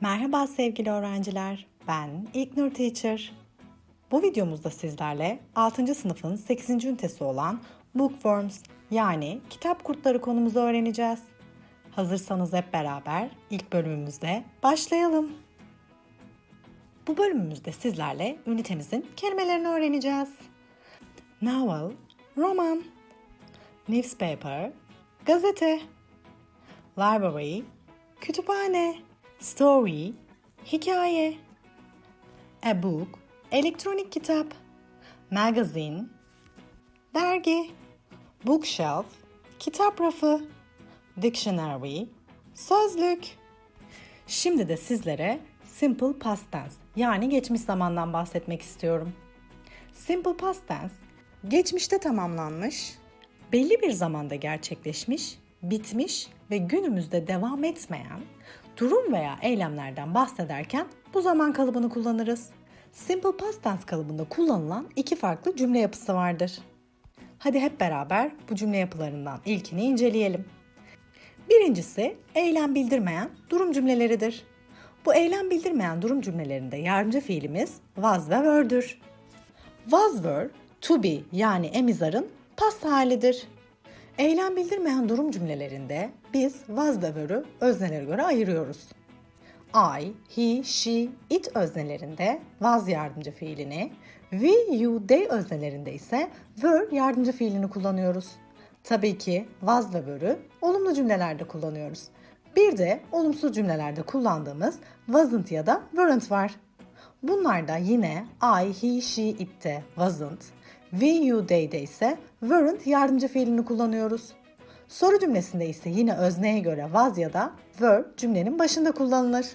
Merhaba sevgili öğrenciler. Ben İlknur Teacher. Bu videomuzda sizlerle 6. sınıfın 8. ünitesi olan Bookworms yani kitap kurtları konumuzu öğreneceğiz. Hazırsanız hep beraber ilk bölümümüzde başlayalım. Bu bölümümüzde sizlerle ünitemizin kelimelerini öğreneceğiz. Novel, roman, newspaper, gazete, library, kütüphane, story, hikaye, a book, elektronik kitap, magazine, dergi, bookshelf, kitap rafı, dictionary, sözlük. Şimdi de sizlere simple past tense yani geçmiş zamandan bahsetmek istiyorum. Simple past tense geçmişte tamamlanmış, belli bir zamanda gerçekleşmiş, bitmiş ve günümüzde devam etmeyen durum veya eylemlerden bahsederken bu zaman kalıbını kullanırız. Simple past tense kalıbında kullanılan iki farklı cümle yapısı vardır. Hadi hep beraber bu cümle yapılarından ilkini inceleyelim. Birincisi eylem bildirmeyen durum cümleleridir. Bu eylem bildirmeyen durum cümlelerinde yardımcı fiilimiz was ve were'dür. Was were, to be yani emizarın past halidir. Eylem bildirmeyen durum cümlelerinde biz was were'ü öznelere göre ayırıyoruz. I, he, she, it öznelerinde was yardımcı fiilini, we, you, they öznelerinde ise were yardımcı fiilini kullanıyoruz. Tabii ki was ve were'ü olumlu cümlelerde kullanıyoruz. Bir de olumsuz cümlelerde kullandığımız wasn't ya da weren't var. Bunlar da yine I, he, she, it'te wasn't, we, you, they'de ise weren't yardımcı fiilini kullanıyoruz. Soru cümlesinde ise yine özneye göre was ya da were cümlenin başında kullanılır.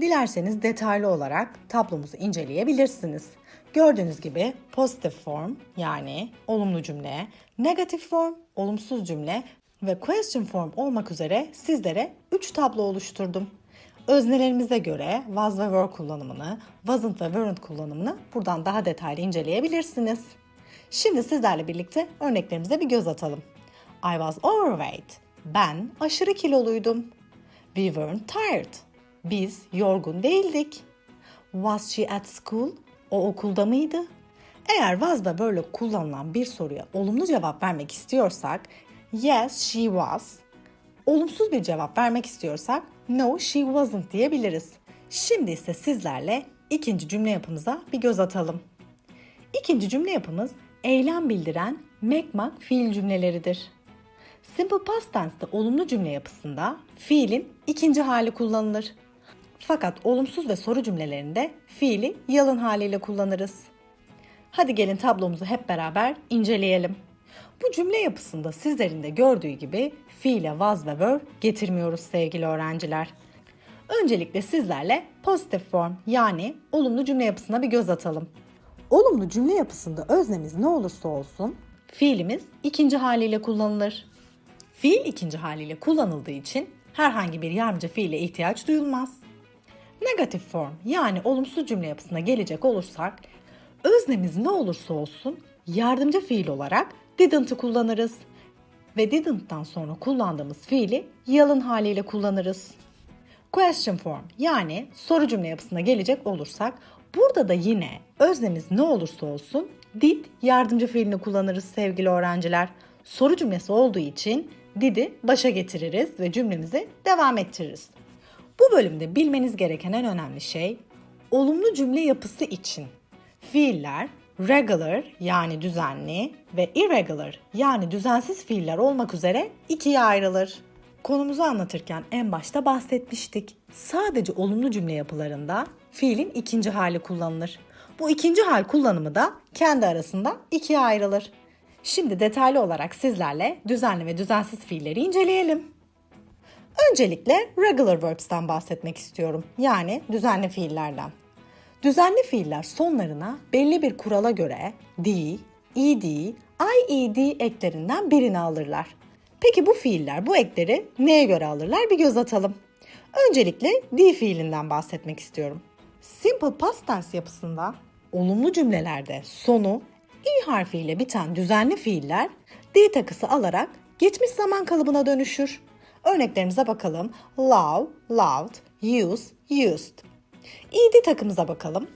Dilerseniz detaylı olarak tablomuzu inceleyebilirsiniz. Gördüğünüz gibi pozitif form yani olumlu cümle, negatif form olumsuz cümle ve question form olmak üzere sizlere 3 tablo oluşturdum. Öznelerimize göre was ve were kullanımını, wasn't ve weren't kullanımını buradan daha detaylı inceleyebilirsiniz. Şimdi sizlerle birlikte örneklerimize bir göz atalım. I was overweight. Ben aşırı kiloluydum. We weren't tired. Biz yorgun değildik. Was she at school? O okulda mıydı? Eğer was ve böyle kullanılan bir soruya olumlu cevap vermek istiyorsak yes she was. Olumsuz bir cevap vermek istiyorsak no she wasn't diyebiliriz. Şimdi ise sizlerle ikinci cümle yapımıza bir göz atalım. İkinci cümle yapımız eylem bildiren make-mak fiil cümleleridir. Simple past tense'de olumlu cümle yapısında fiilin ikinci hali kullanılır. Fakat olumsuz ve soru cümlelerinde fiili yalın haliyle kullanırız. Hadi gelin tablomuzu hep beraber inceleyelim. Bu cümle yapısında sizlerin de gördüğü gibi fiile was ve were getirmiyoruz sevgili öğrenciler. Öncelikle sizlerle pozitif form yani olumlu cümle yapısına bir göz atalım. Olumlu cümle yapısında öznemiz ne olursa olsun fiilimiz ikinci haliyle kullanılır. Fiil ikinci haliyle kullanıldığı için herhangi bir yardımcı fiile ihtiyaç duyulmaz. Negatif form yani olumsuz cümle yapısına gelecek olursak öznemiz ne olursa olsun yardımcı fiil olarak didn't'ı kullanırız. Ve didn't'tan sonra kullandığımız fiili yalın haliyle kullanırız. Question form yani soru cümle yapısına gelecek olursak burada da yine öznemiz ne olursa olsun did yardımcı fiilini kullanırız sevgili öğrenciler. Soru cümlesi olduğu için did'i başa getiririz ve cümlemizi devam ettiririz. Bu bölümde bilmeniz gereken en önemli şey olumlu cümle yapısı için fiiller regular yani düzenli ve irregular yani düzensiz fiiller olmak üzere ikiye ayrılır. Konumuzu anlatırken en başta bahsetmiştik. Sadece olumlu cümle yapılarında fiilin ikinci hali kullanılır. Bu ikinci hal kullanımı da kendi arasında ikiye ayrılır. Şimdi detaylı olarak sizlerle düzenli ve düzensiz fiilleri inceleyelim. Öncelikle regular verbs'ten bahsetmek istiyorum. Yani düzenli fiillerden. Düzenli fiiller sonlarına belli bir kurala göre d, ed, ied eklerinden birini alırlar. Peki bu fiiller bu ekleri neye göre alırlar bir göz atalım. Öncelikle d fiilinden bahsetmek istiyorum. Simple past tense yapısında olumlu cümlelerde sonu i harfiyle biten düzenli fiiller d takısı alarak geçmiş zaman kalıbına dönüşür. Örneklerimize bakalım. Love, loved, use, used. Ed takımıza bakalım.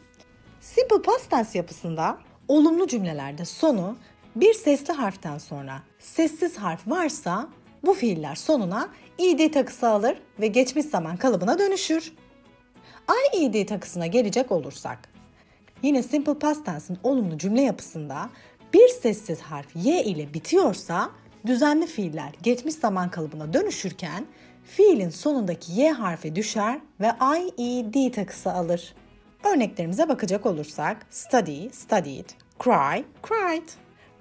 Simple past tense yapısında olumlu cümlelerde sonu bir sesli harften sonra sessiz harf varsa bu fiiller sonuna ed takısı alır ve geçmiş zaman kalıbına dönüşür. IED takısına gelecek olursak, yine simple past tense'in olumlu cümle yapısında bir sessiz harf y ile bitiyorsa düzenli fiiller geçmiş zaman kalıbına dönüşürken fiilin sonundaki y harfi düşer ve IED takısı alır. Örneklerimize bakacak olursak study, studied, cry, cried.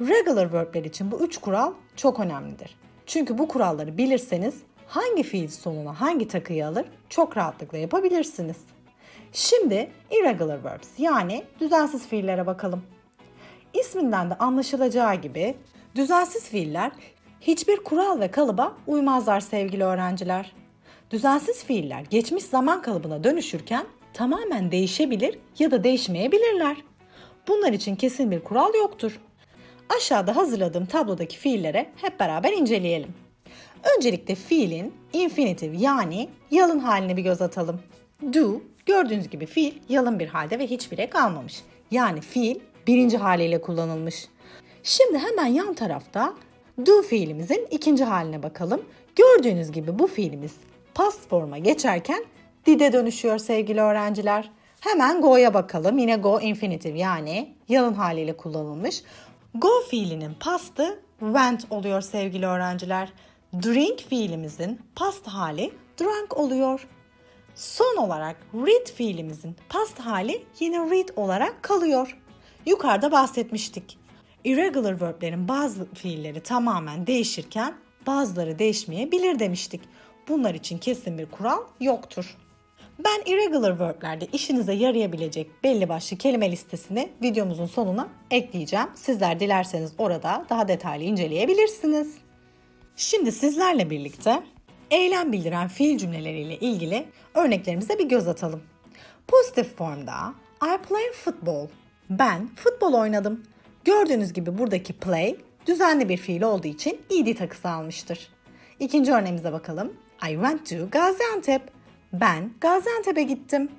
Regular verb'ler için bu üç kural çok önemlidir. Çünkü bu kuralları bilirseniz hangi fiil sonuna hangi takıyı alır çok rahatlıkla yapabilirsiniz. Şimdi irregular verbs yani düzensiz fiillere bakalım. İsminden de anlaşılacağı gibi düzensiz fiiller hiçbir kural ve kalıba uymazlar sevgili öğrenciler. Düzensiz fiiller geçmiş zaman kalıbına dönüşürken tamamen değişebilir ya da değişmeyebilirler. Bunlar için kesin bir kural yoktur. Aşağıda hazırladığım tablodaki fiillere hep beraber inceleyelim. Öncelikle fiilin infinitive yani yalın haline bir göz atalım. Do, gördüğünüz gibi fiil yalın bir halde ve hiçbir ek almamış. Yani fiil birinci haliyle kullanılmış. Şimdi hemen yan tarafta do fiilimizin ikinci haline bakalım. Gördüğünüz gibi bu fiilimiz past forma geçerken did'e dönüşüyor sevgili öğrenciler. Hemen go'ya bakalım. Yine go infinitive yani yalın haliyle kullanılmış. Go fiilinin pastı went oluyor sevgili öğrenciler. Drink fiilimizin past hali drank oluyor. Son olarak read fiilimizin past hali yine read olarak kalıyor. Yukarıda bahsetmiştik. Irregular verb'lerin bazı fiilleri tamamen değişirken bazıları değişmeyebilir demiştik. Bunlar için kesin bir kural yoktur. Ben irregular verb'lerde işinize yarayabilecek belli başlı kelime listesini videomuzun sonuna ekleyeceğim. Sizler dilerseniz orada daha detaylı inceleyebilirsiniz. Şimdi sizlerle birlikte eylem bildiren fiil cümleleriyle ilgili örneklerimize bir göz atalım. Pozitif formda I play football. Ben futbol oynadım. Gördüğünüz gibi buradaki play düzenli bir fiil olduğu için ed takısı almıştır. İkinci örneğimize bakalım. I went to Gaziantep. Ben Gaziantep'e gittim.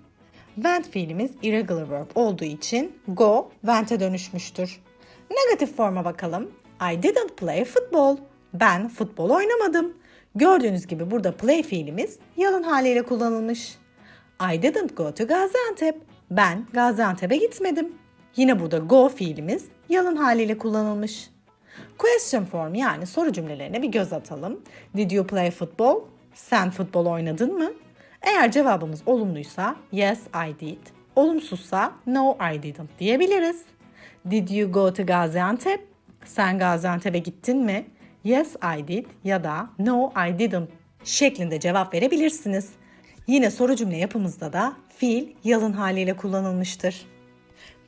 Went fiilimiz irregular verb olduğu için go went'e dönüşmüştür. Negatif forma bakalım. I didn't play football. Ben futbol oynamadım. Gördüğünüz gibi burada play fiilimiz yalın haliyle kullanılmış. I didn't go to Gaziantep. Ben Gaziantep'e gitmedim. Yine burada go fiilimiz yalın haliyle kullanılmış. Question form yani soru cümlelerine bir göz atalım. Did you play football? Sen futbol oynadın mı? Eğer cevabımız olumluysa yes I did. Olumsuzsa no I didn't diyebiliriz. Did you go to Gaziantep? Sen Gaziantep'e gittin mi? Yes I did ya da no I didn't şeklinde cevap verebilirsiniz. Yine soru cümle yapımızda da fiil yalın haliyle kullanılmıştır.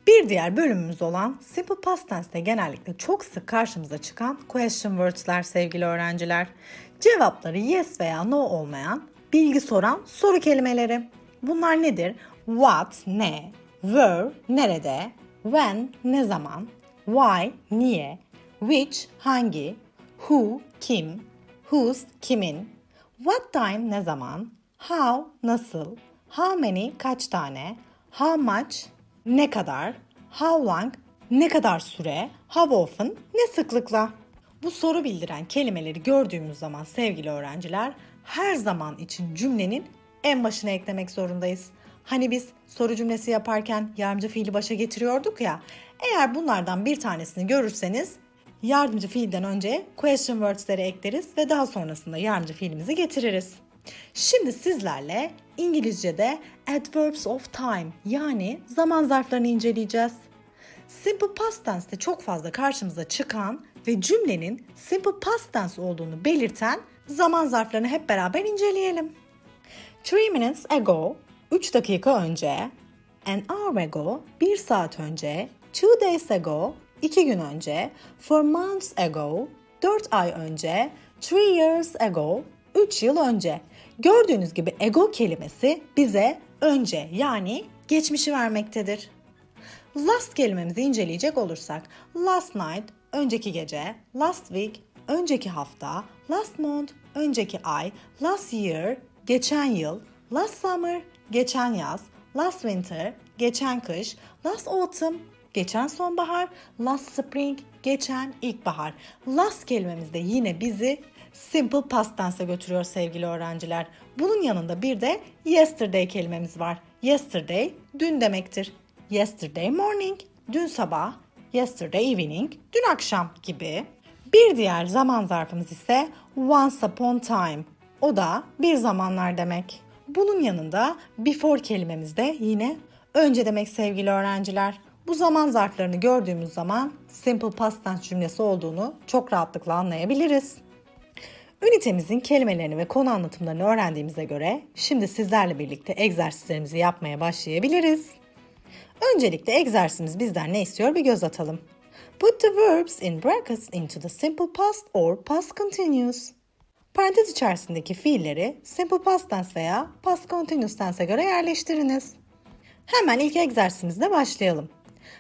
Bir diğer bölümümüz olan Simple Past Tense'de genellikle çok sık karşımıza çıkan question words'ler sevgili öğrenciler. Cevapları yes veya no olmayan, bilgi soran soru kelimeleri. Bunlar nedir? What, ne, where, nerede, when, ne zaman, why, niye, which, hangi, who, kim, whose, kimin, what time, ne zaman, how, nasıl, how many, kaç tane, how much, ne kadar, how long, ne kadar süre, how often, ne sıklıkla. Bu soru bildiren kelimeleri gördüğümüz zaman sevgili öğrenciler her zaman için cümlenin en başına eklemek zorundayız. Hani biz soru cümlesi yaparken yardımcı fiili başa getiriyorduk ya. Eğer bunlardan bir tanesini görürseniz yardımcı fiilden önce question words'leri ekleriz ve daha sonrasında yardımcı fiilimizi getiririz. Şimdi sizlerle İngilizce'de adverbs of time yani zaman zarflarını inceleyeceğiz. Simple past tense'te çok fazla karşımıza çıkan ve cümlenin simple past tense olduğunu belirten zaman zarflarını hep beraber inceleyelim. Three minutes ago, 3 dakika önce, an hour ago, 1 saat önce, two days ago, 2 gün önce, four months ago, 4 ay önce, three years ago, 3 yıl önce. Gördüğünüz gibi ago kelimesi bize önce yani geçmişi vermektedir. Last kelimemizi inceleyecek olursak last night önceki gece, last week önceki hafta, last month önceki ay, last year geçen yıl, last summer, geçen yaz, last winter, geçen kış, last autumn, geçen sonbahar, last spring, geçen ilkbahar. Last kelimemiz de yine bizi simple past tense'e götürüyor sevgili öğrenciler. Bunun yanında bir de yesterday kelimemiz var. Yesterday dün demektir. Yesterday morning, dün sabah, yesterday evening, dün akşam gibi. Bir diğer zaman zarfımız ise once upon time. O da bir zamanlar demek. Bunun yanında before kelimemiz de yine önce demek sevgili öğrenciler. Bu zaman zarflarını gördüğümüz zaman simple past tense cümlesi olduğunu çok rahatlıkla anlayabiliriz. Ünitemizin kelimelerini ve konu anlatımlarını öğrendiğimize göre şimdi sizlerle birlikte egzersizlerimizi yapmaya başlayabiliriz. Öncelikle egzersizimiz bizden ne istiyor bir göz atalım. Put the verbs in brackets into the simple past or past continuous. Parantez içerisindeki fiilleri simple past tense veya past continuous tense'e göre yerleştiriniz. Hemen ilk egzersizimizle başlayalım.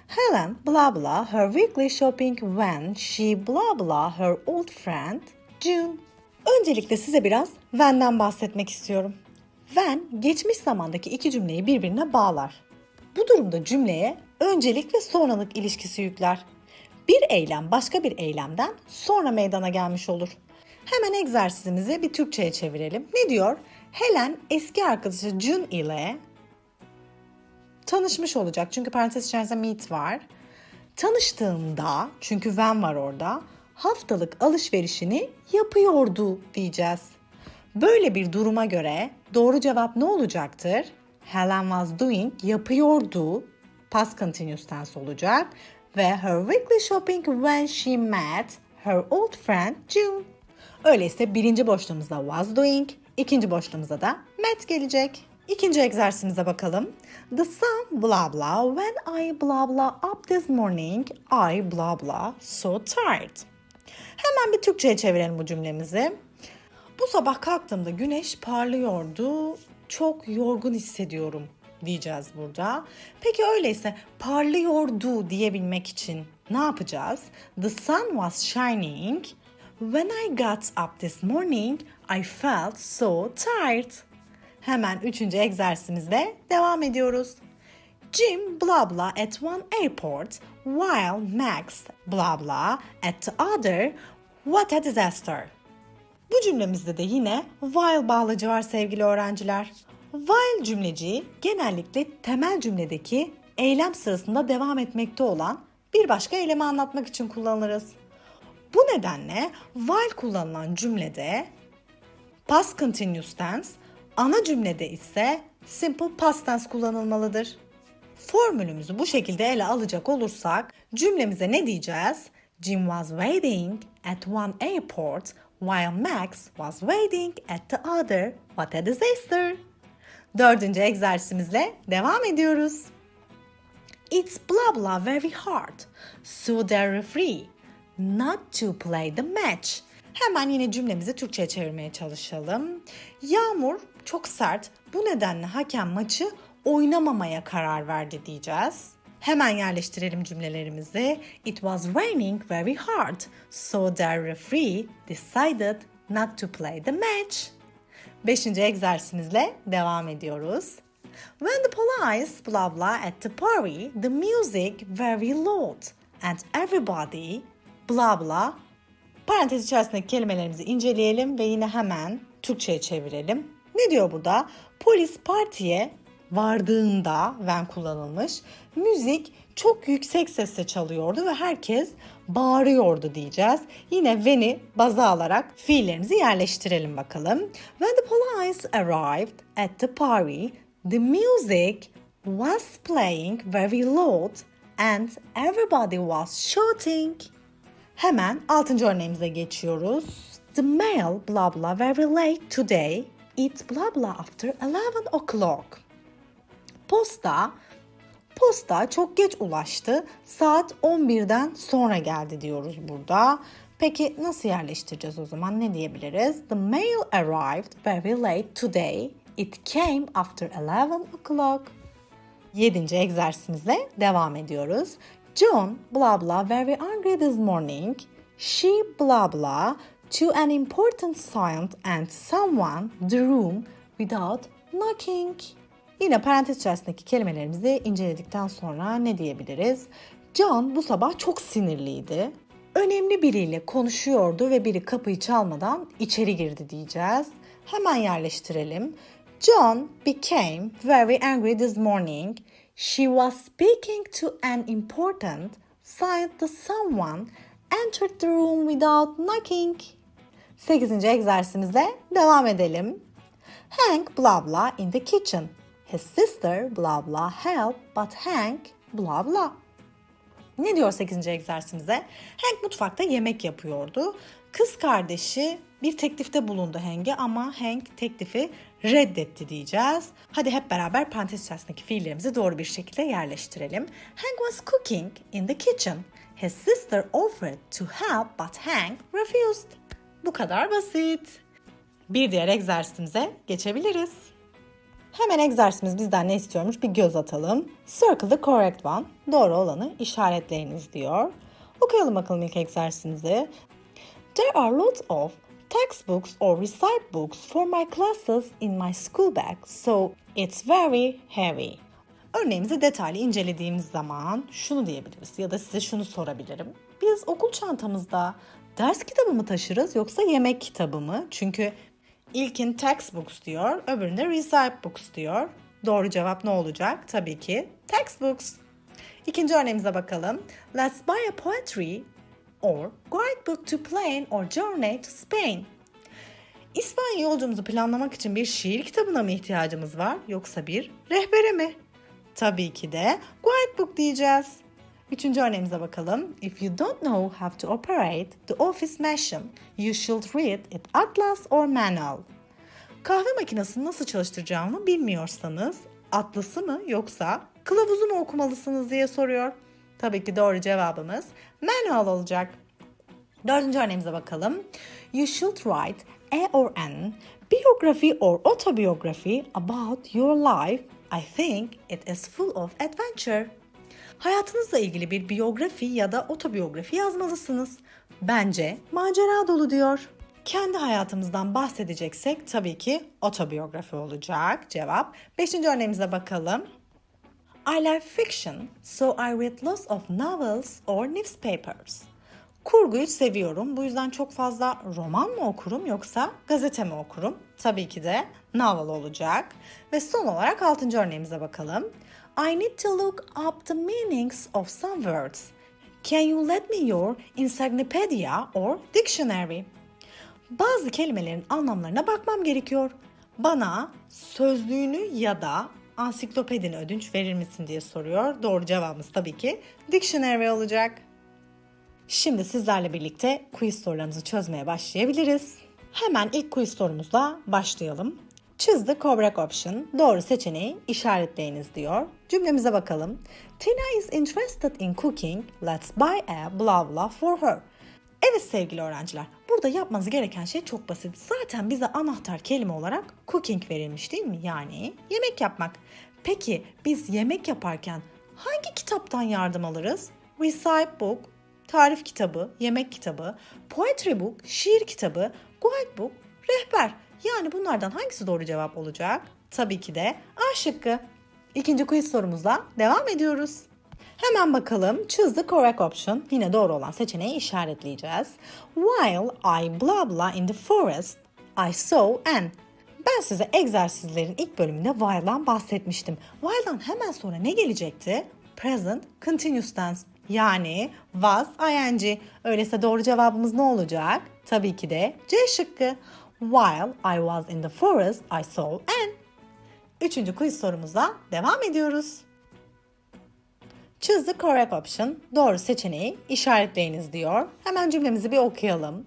Helen blah blah her weekly shopping when she blah blah her old friend June. Öncelikle size biraz when'den bahsetmek istiyorum. When geçmiş zamandaki iki cümleyi birbirine bağlar. Bu durumda cümleye öncelik ve sonralık ilişkisi yükler. Bir eylem başka bir eylemden sonra meydana gelmiş olur. Hemen egzersizimizi bir Türkçe'ye çevirelim. Ne diyor? Helen eski arkadaşı June ile tanışmış olacak. Çünkü parantez içerisinde meet var. Tanıştığında, çünkü when var orada, haftalık alışverişini yapıyordu diyeceğiz. Böyle bir duruma göre doğru cevap ne olacaktır? Helen was doing yapıyordu past continuous tense olacak ve her weekly shopping when she met her old friend June. Öyleyse birinci boşluğumuzda was doing, ikinci boşluğumuzda da met gelecek. İkinci egzersizimize bakalım. The sun blah blah when I blah blah up this morning I blah blah so tired. Hemen bir Türkçe'ye çevirelim bu cümlemizi. Bu sabah kalktığımda güneş parlıyordu. Çok yorgun hissediyorum diyeceğiz burada. Peki öyleyse parlıyordu diyebilmek için ne yapacağız? The sun was shining. When I got up this morning, I felt so tired. Hemen üçüncü egzersizimizle devam ediyoruz. Jim blah blah at one airport while Max blah blah at the other. What a disaster. Bu cümlemizde de yine while bağlacı var sevgili öğrenciler. While cümleciği genellikle temel cümledeki eylem sırasında devam etmekte olan bir başka eylemi anlatmak için kullanırız. Bu nedenle while kullanılan cümlede past continuous tense, ana cümlede ise simple past tense kullanılmalıdır. Formülümüzü bu şekilde ele alacak olursak cümlemize ne diyeceğiz? Jim was waiting at one airport while Max was waiting at the other. What a disaster! Dördüncü egzersizimizle devam ediyoruz. It's blah blah very hard, so they're free not to play the match. Hemen yine cümlemizi Türkçe'ye çevirmeye çalışalım. Yağmur çok sert, bu nedenle hakem maçı oynamamaya karar verdi diyeceğiz. Hemen yerleştirelim cümlelerimizi. It was raining very hard, so the referee decided not to play the match. Beşinci egzersizimizle devam ediyoruz. When the police blah blah at the party, the music very loud and everybody blah blah. Parantez içerisindeki kelimelerimizi inceleyelim ve yine hemen Türkçe'ye çevirelim. Ne diyor burada? Polis partiye vardığında when kullanılmış müzik çok yüksek sesle çalıyordu ve herkes bağırıyordu diyeceğiz. Yine when'i baza alarak fiillerimizi yerleştirelim bakalım. When the police arrived at the party, the music was playing very loud and everybody was shouting. Hemen 6. örneğimize geçiyoruz. The mail blah blah very late today. It blah blah after 11 o'clock. Posta Posta çok geç ulaştı. Saat 11'den sonra geldi diyoruz burada. Peki nasıl yerleştireceğiz o zaman? Ne diyebiliriz? The mail arrived very late today. It came after 11 o'clock. Yedinci egzersizimizle devam ediyoruz. John blah blah very angry this morning. She blah blah to an important client and someone the room without knocking. Yine parantez içerisindeki kelimelerimizi inceledikten sonra ne diyebiliriz? John bu sabah çok sinirliydi. Önemli biriyle konuşuyordu ve biri kapıyı çalmadan içeri girdi diyeceğiz. Hemen yerleştirelim. John became very angry this morning. She was speaking to an important scientist someone entered the room without knocking. 8. egzersizimizle devam edelim. Hank blah blah in the kitchen. His sister blah blah help but Hank blah blah. Ne diyor 8. egzersizimize? Hank mutfakta yemek yapıyordu. Kız kardeşi bir teklifte bulundu Hank'e ama Hank teklifi reddetti diyeceğiz. Hadi hep beraber parantez içerisindeki fiillerimizi doğru bir şekilde yerleştirelim. Hank was cooking in the kitchen. His sister offered to help but Hank refused. Bu kadar basit. Bir diğer egzersizimize geçebiliriz. Hemen egzersizimiz bizden ne istiyormuş bir göz atalım. Circle the correct one. Doğru olanı işaretleyiniz diyor. Okuyalım bakalım ilk egzersizimizi. There are lots of textbooks or recite books for my classes in my school bag, so it's very heavy. Örneğimizi detaylı incelediğimiz zaman şunu diyebiliriz ya da size şunu sorabilirim. Biz okul çantamızda ders kitabı mı taşırız yoksa yemek kitabı mı? Çünkü ilkin textbooks diyor, öbüründe recite books diyor. Doğru cevap ne olacak? Tabii ki textbooks. İkinci örneğimize bakalım. Let's buy a poetry or guidebook to plan or journey to Spain. İspanya yolcumuzu planlamak için bir şiir kitabına mı ihtiyacımız var yoksa bir rehbere mi? Tabii ki de guidebook diyeceğiz. Üçüncü örneğimize bakalım. If you don't know how to operate the office machine, you should read it atlas or manual. Kahve makinesini nasıl çalıştıracağımı bilmiyorsanız atlası mı yoksa kılavuzu mu okumalısınız diye soruyor. Tabii ki doğru cevabımız manual olacak. Dördüncü örneğimize bakalım. You should write a or an biography or autobiography about your life. I think it is full of adventure. Hayatınızla ilgili bir biyografi ya da otobiyografi yazmalısınız. Bence macera dolu diyor. Kendi hayatımızdan bahsedeceksek tabii ki otobiyografi olacak cevap. Beşinci örneğimize bakalım. I like fiction, so I read lots of novels or newspapers. Kurguyu seviyorum. Bu yüzden çok fazla roman mı okurum yoksa gazete mi okurum? Tabii ki de novel olacak. Ve son olarak altıncı örneğimize bakalım. I need to look up the meanings of some words. Can you let me your encyclopedia or dictionary? Bazı kelimelerin anlamlarına bakmam gerekiyor. Bana sözlüğünü ya da ansiklopedini ödünç verir misin diye soruyor. Doğru cevabımız tabii ki dictionary olacak. Şimdi sizlerle birlikte quiz sorularımızı çözmeye başlayabiliriz. Hemen ilk quiz sorumuzla başlayalım. Choose the correct option. Doğru seçeneği işaretleyiniz diyor. Cümlemize bakalım. Tina is interested in cooking. Let's buy a blah blah for her. Evet sevgili öğrenciler, burada yapmanız gereken şey çok basit. Zaten bize anahtar kelime olarak cooking verilmiş değil mi? Yani yemek yapmak. Peki biz yemek yaparken hangi kitaptan yardım alırız? Recite book, tarif kitabı, yemek kitabı, poetry book, şiir kitabı, guidebook, rehber. Yani bunlardan hangisi doğru cevap olacak? Tabii ki de A şıkkı. İkinci quiz sorumuzla devam ediyoruz. Hemen bakalım. Choose the correct option. Yine doğru olan seçeneği işaretleyeceğiz. While I blah blah in the forest, I saw an. Ben size egzersizlerin ilk bölümünde while'dan bahsetmiştim. While'dan hemen sonra ne gelecekti? Present continuous tense. Yani was ing. Öyleyse doğru cevabımız ne olacak? Tabii ki de C şıkkı. While I was in the forest, I saw an. Üçüncü quiz sorumuza devam ediyoruz. Choose the correct option. Doğru seçeneği işaretleyiniz diyor. Hemen cümlemizi bir okuyalım.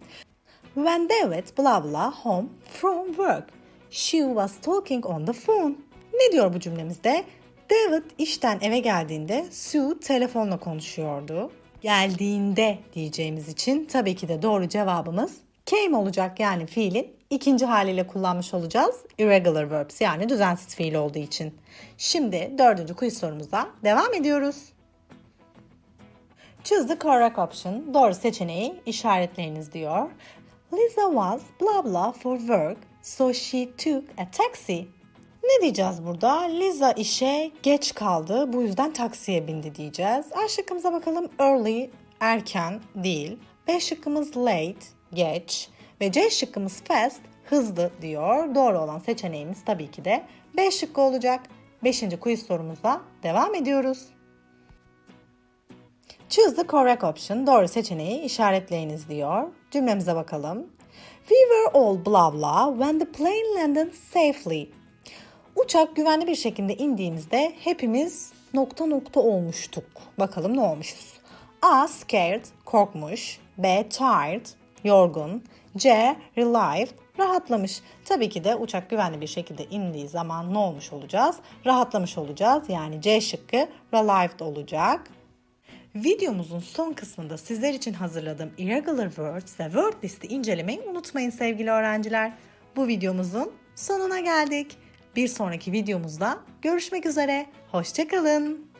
When David blah blah home from work, she was talking on the phone. Ne diyor bu cümlemizde? David işten eve geldiğinde Sue telefonla konuşuyordu. Geldiğinde diyeceğimiz için tabii ki de doğru cevabımız came olacak yani fiilin ikinci haliyle kullanmış olacağız. Irregular verbs yani düzensiz fiil olduğu için. Şimdi dördüncü quiz sorumuza devam ediyoruz. Choose the correct option. Doğru seçeneği işaretleyiniz diyor. Lisa was blah blah for work, so she took a taxi. Ne diyeceğiz burada? Liza işe geç kaldı. Bu yüzden taksiye bindi diyeceğiz. A şıkkımıza bakalım. Early, erken değil. B şıkkımız late, geç. Ve C şıkkımız fast, hızlı diyor. Doğru olan seçeneğimiz tabii ki de B şıkkı olacak. Beşinci quiz sorumuza devam ediyoruz. Choose the correct option. Doğru seçeneği işaretleyiniz diyor. Cümlemize bakalım. We were all blah blah when the plane landed safely. Uçak güvenli bir şekilde indiğimizde hepimiz nokta nokta olmuştuk. Bakalım ne olmuşuz? A. Scared, korkmuş. B. Tired, yorgun. C. Relieved, rahatlamış. Tabii ki de uçak güvenli bir şekilde indiği zaman ne olmuş olacağız? Rahatlamış olacağız. Yani C şıkkı relieved olacak. Videomuzun son kısmında sizler için hazırladığım irregular words ve word listi incelemeyi unutmayın sevgili öğrenciler. Bu videomuzun sonuna geldik. Bir sonraki videomuzda görüşmek üzere. Hoşçakalın.